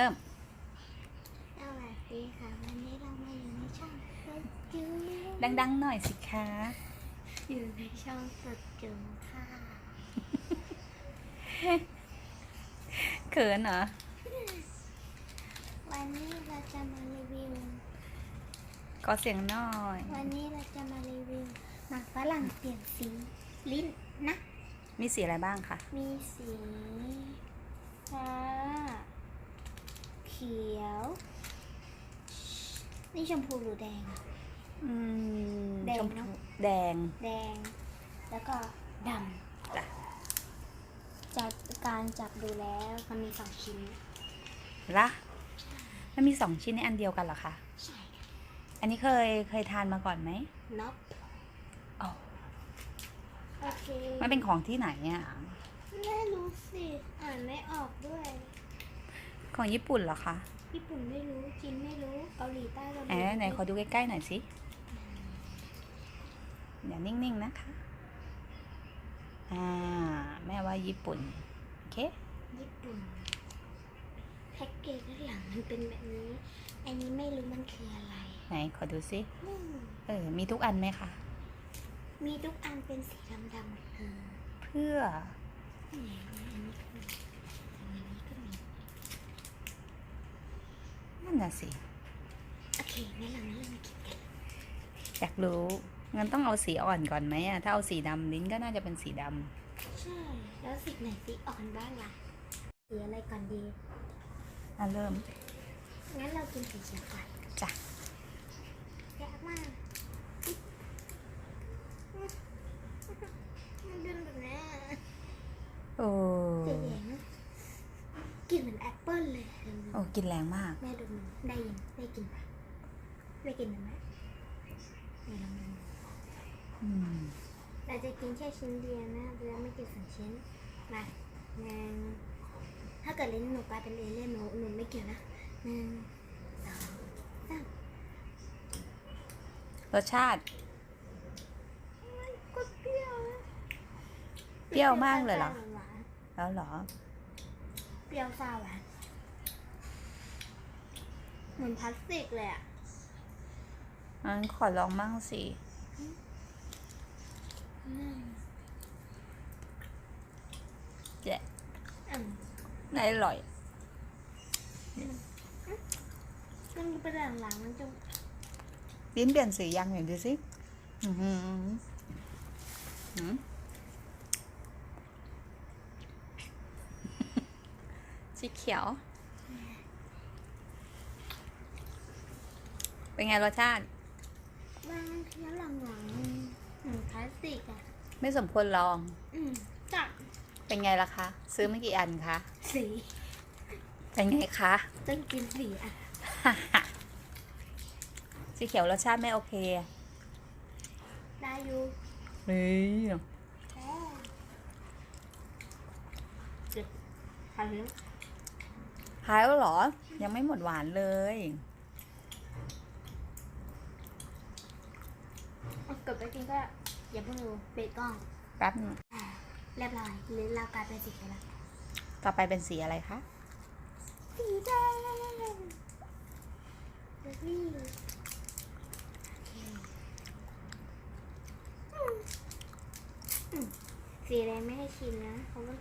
ริ่ม สวัสดีค่ะ วันนี้เรามาอยู่ในช่องสดจูดังๆหน่อยสิคะ อยู่ในช่องสดจูค่ะเขินเหรอ วันนี้เราจะมารีวิว ขอเสียงหน่อย วันนี้เราจะมารีวิวหมากฝรั่งเปลี่ยนสีลิ้นนะ มีสีอะไรบ้างคะ มีสีฟ้าเขียว นี่ชมพูหรือแดงอะอืมแดงชมเนพูอะ แดง แดง แล้วก็ดจ้ะำจากการจับดูแล้วมันมีสองชิ้น ละมันมีสองชิ้นในอันเดียวกันเหรอคะ ใช่ค่ะอันนี้เคยเคยทานมาก่อนไหมน็อปอ๋อโอเคมันเป็นของที่ไหนอะไม่รู้สิ อ่านไม่ออกด้วย ของญี่ปุ่นเหรอคะญี่ปุ่นไม่รู้จีนไม่รู้เกาหลีใต้เราแอบไหนขอดูใกล้ๆหน่อยสิเดี๋ยวนิ่งๆนะคะ อ่า แม่ว่าญี่ปุ่น โอเค ญี่ปุ่น แพ็กเกจด้านหลังมันเป็นแบบนี้ อันนี้ไม่รู้มันคืออะไร ไหนขอดูสิอืมเออ มีทุกอันไหมคะ มีทุกอันเป็นสีดำๆหมดเลยเพื่อ นี่อันนี้ก็มีอันนี้ก็มี นั่นน่ะสิ โอเคงั้นเรามาเริ่มกินกันอยากรู้ งั้นต้องเอาสีอ่อนก่อนไหมอะ ถ้าเอาสีดำลิ้นก็น่าจะเป็นสีดใช่แล้วสีไหนสีอ่อนบ้างล่ะสีอะไรก่อนดีำอะเริ่ม งั้นเรากินสีเขียวก่อนจ้ะแย่มากมันเป็นแบบนี้โอ้ สีแดงกลิ่นเหมือนแอปเปิ้ลเลยโอ้กินแรงมาก แม่ดมได้ยินได้กลินปะได้กลินไหมไหนลองดูอืมเราจะกินแค่ชิ้นเดียวนะเราไม่กินสองชิ้นมาหนึ่งถ้าเกิดลิ้นหนูกลายเป็นเอเลี่ยนหนูหนูไม่เกี่ยวนะหนึ่งสองสามรสชาติก็เปรี้ยวนะเปรี้ยวมากเลยเหรอหวานแล้วเหรอๆเปรี้ยวซ่าหวาน เหมือนพลาสติกเลยอะงั้นขอลองมั่งสิอืมเจ๊อืมไหนอร่อย มันเป็นหลังๆมันจะลิ้นเปลี่ยนสียังหน่อยดูสิอื้อหือหือสีเขียว เป็นไงรสชาติบางทีหลังๆมันเหมือนพลาสติกอะไม่สมควรลอง อืมจัดเป็นไงล่ะคะ ซื้อไม่กี่อันคะสีเป็นไงคะต้องกินสีอะสีเขียวรสชาติไม่โอเคได้อยู่เฮ้ยแค่จุดพายุหายแล้วเหรอ ยังไม่หมดหวานเลย เอาเกิดไปกินก็อย่าเพิ่งดูเบรกกล้องแป๊บนึงอ่าเรียบร้อยหรือเรากลายเป็นสีอะไรต่อไปเป็นสีอะไรคะ สีแดงเบอร์รี่โอเคอืมอืมสีแดงไม่ให้ชิมนะเพราะว่า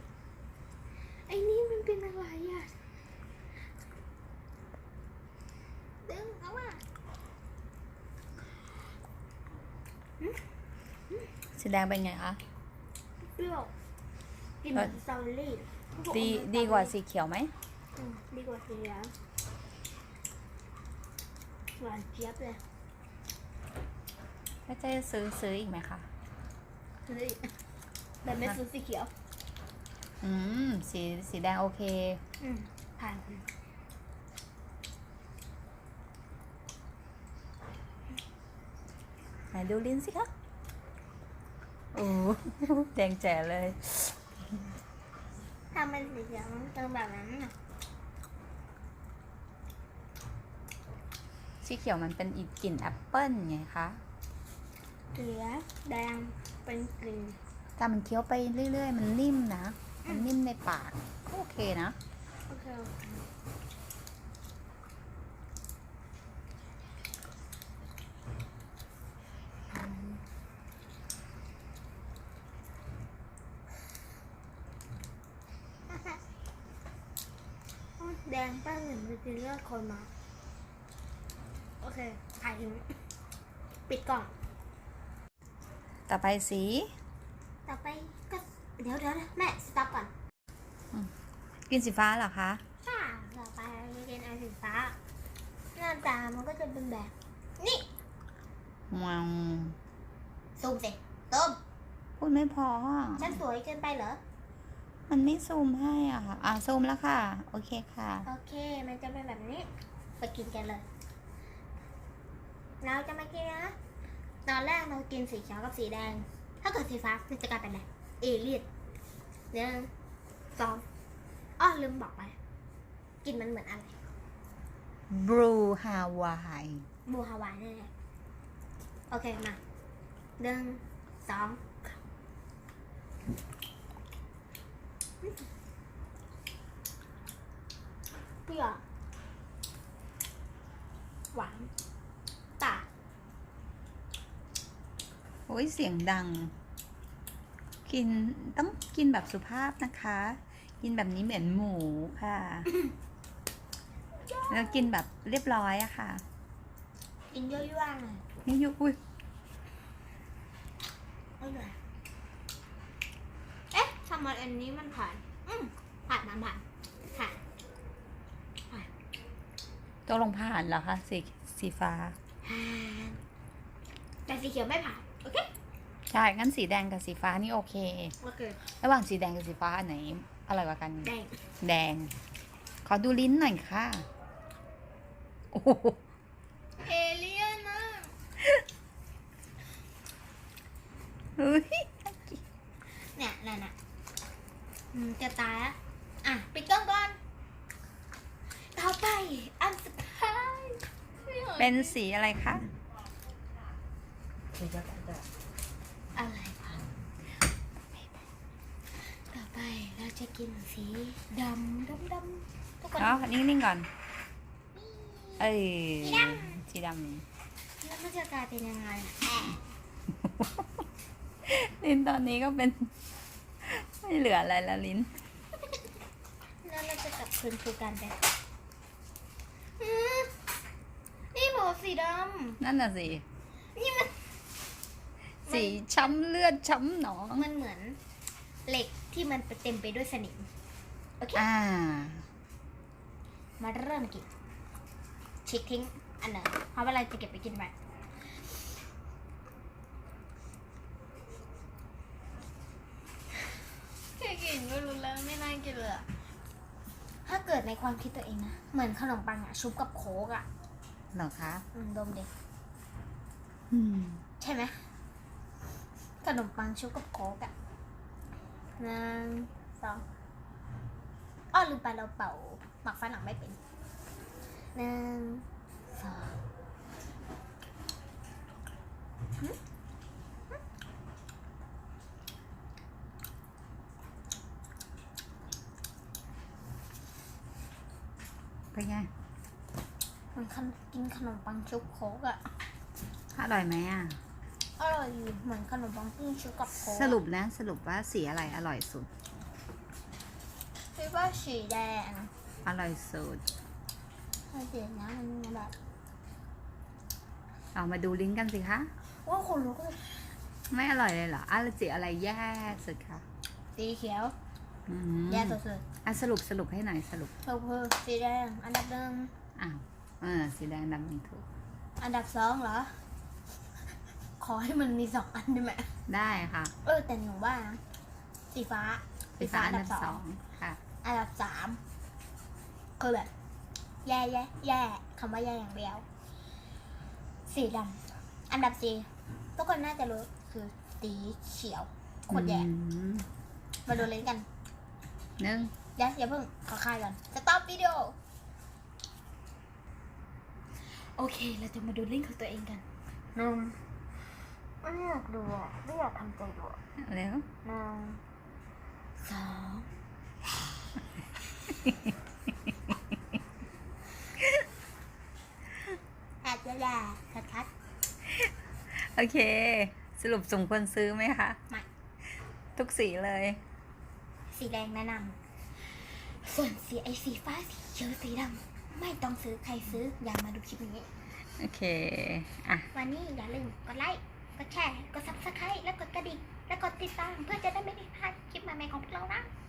ไอ้นี่มันเป็นอะไรอะดึงเอามา สีแดงเป็นไงคะเปรี้ยวกินเหมือนสตรอเบอรี่ดีดีกว่าสีเขียวไหมอืมดีกว่าสีเหลืองหวานเจี๊ยบเลยแล้วเจะซื้อซื้ออีกไหมคะเฮ้ยแต่ไม่ซื้อสีเขียว อืม สีสีแดงโอเค อืมผ่านไหนดูลิ้นสิคะโอ้แดงแจ๋เลยถ้าเป็นสีเขียวมันจะแบบนั้นน่ะสีเขียวมันเป็นอีกกลิ่นแอปเปิ้ลไงคะเหลือแดงเป็นกลิ่นถ้ามันเคี้ยวไปเรื่อยๆ มันนิ่มนะ มันนิ่มในปากก็โอเคนะ โอเค แดงแป้งเหมือนเป็นเลือดคนมา โอเค ถ่ายถึงปิดกล่อง ต่อไปสี ต่อไปก็เดี๋ยวเดี๋ยวแม่สต็อปก่อน กินสีฟ้าเหรอคะ ค่ะต่อไปเราเรียนอันสีฟ้า หน้าตามันก็จะเป็นแบบ นี่ว้าวซูมสิต้มพูดไม่พออะฉันสวยเกินไปเหรอ มันไม่ซูมให้อะค่ะอ่าซูมแล้วค่ะ โอเคค่ะ โอเค มันจะเป็นแบบนี้ไปกินกันเลย เราจะมากินนะ ตอนแรกเรากินสีเขียวกับสีแดง ถ้าเกิดสีฟ้ามันจะกลายเป็นอะไร เอเลียนหนึ่งสองอ้อลืมบอกไป กินมันเหมือนอะไร blue Hawaii บูฮาวายแน่ๆโอเค มาหนึ่งสอง เปรี้ยวหวานตาโอ้ยเสียงดัง กินต้องกินแบบสุภาพนะคะ กินแบบนี้เหมือนหมูค่ะ แล้วกินแบบเรียบร้อยอะค่ะ กินยั่วๆหน่อยนี่ยุอุ้ยอร่อย เอ๊ะทำไมอันนี้มันผ่าน อืมผ่านผ่านผ่านผ่านตัวลงผ่านเหรอคะสีสีฟ้าผ่านแต่สีเขียวไม่ผ่าน โอเค ใช่ งั้นสีแดงกับสีฟ้านี่โอเค โอเค ระหว่างสีแดงกับสีฟ้าอันไหนอร่อยกว่ากัน แดง แดง ขอดูลิ้นหน่อยค่ะ โอ้โหเอเลียนนะเฮ้ยเนี่ยนั่นน่ะอืม จะตายอะอะปิดกล้องก่อน ต่อไปอันสุดท้ายเป็นสีอะไรคะ อะไรคะต่อไปเราจะกินสีดำดำดำทุกคนอ๋อนิ่งๆก่อน เอ้ยสีดสีดแล้วมันจะกลายเป็นยังไงล่ะแอะำลิ้นตอนนี้ก็เป็น ไม่เหลืออะไรละลิ้น แล้วเราจะกลับคืนสู่กันไปอืมนี่หมูสีดนั่นน่ะสิำนี่มันสีช้ำเลือดช้ำหนอง มันเหมือน เหล็กที่มันเต็มไปด้วยสนิม โอเค อ่า มาเริ่มกินฉีกทิ้งอันหนึ่งเพราะว่าเราจะเก็บไปกินไปแค่กินก็รู้แล้วไม่น่ากินเลย ถ้าเกิดในความคิดตัวเองนะ เหมือนขนมปังอะชุบกับโค้กอะเหรอคะอืมดมเด็กอืมใช่ไหมขนมปังชุบกับโค้กอะหนึ่งสองอ้อลืมไปเราเป่าหมักฝรั่งไม่เป็นหนึ่ง เป็นไงเหมันขนกินขนมปังชุบโค้กอะอร่อยไหมอะ อร่อยอยู่เหมือนขนมปังปิ้งชุบกับโค้กสรุปนะสรุปว่าสีอะไรอร่อยสุดคิดว่าสีแดงอร่อยสุดถ้าสีน้ำมันแบบเอามาดูลิ้นกันสิคะว่าคนรู้ก็ไม่อร่อยเลยเหรออะไรสีอะไรแย่สุดคะสีเขียว อืมแย่สุดอะสรุปสรุปให้หน่อยสรุปๆถูกคือสีแดง อันดับหนึ่งอ้าวเออสีแดงดำเป็นถูก อันดับสองเหรอ ขอให้มันมีสองอันได้ไหมได้ค่ะเออแต่หนูว่านะสีฟ้าสีฟ้าอันดับสองค่ะ อันดับสามคือแบบแย่แย่แย่คำว่าแย่อย่างเดียว สีดำอันดับสี่ทุกคนน่าจะรู้คือสีเขียวโคตรแย่อืม มาดูเล่นกัน หนึ่งเดี๋ยวอย่าเพิ่งขอคายก่อนสต็อปวิดีโอ โอเค เราจะมาดูลิงก์ของตัวเองกันหนึ่งไม่อยากดูอะไม่อยากทำใจดูอะเร็วหนึ่งสองอาจจะแย่ชัดโอเค สรุปสมควรซื้อไหมคะไม่ ทุกสีเลยๆ สีแดงแนะนำส่วนสีไอสีฟ้าสีเขียวสีดำไม่ต้องซื้อใครซื้ออย่ามาดูคลิปนี้ โอเค อะ วันนี้อย่าลืมกดไลค์กดแชร์กด subscribe และกดกระดิ่งและกดติดตามเพื่อจะได้ไม่พลาดคลิปใหม่ๆของพวกเรานะแค่นี้ละ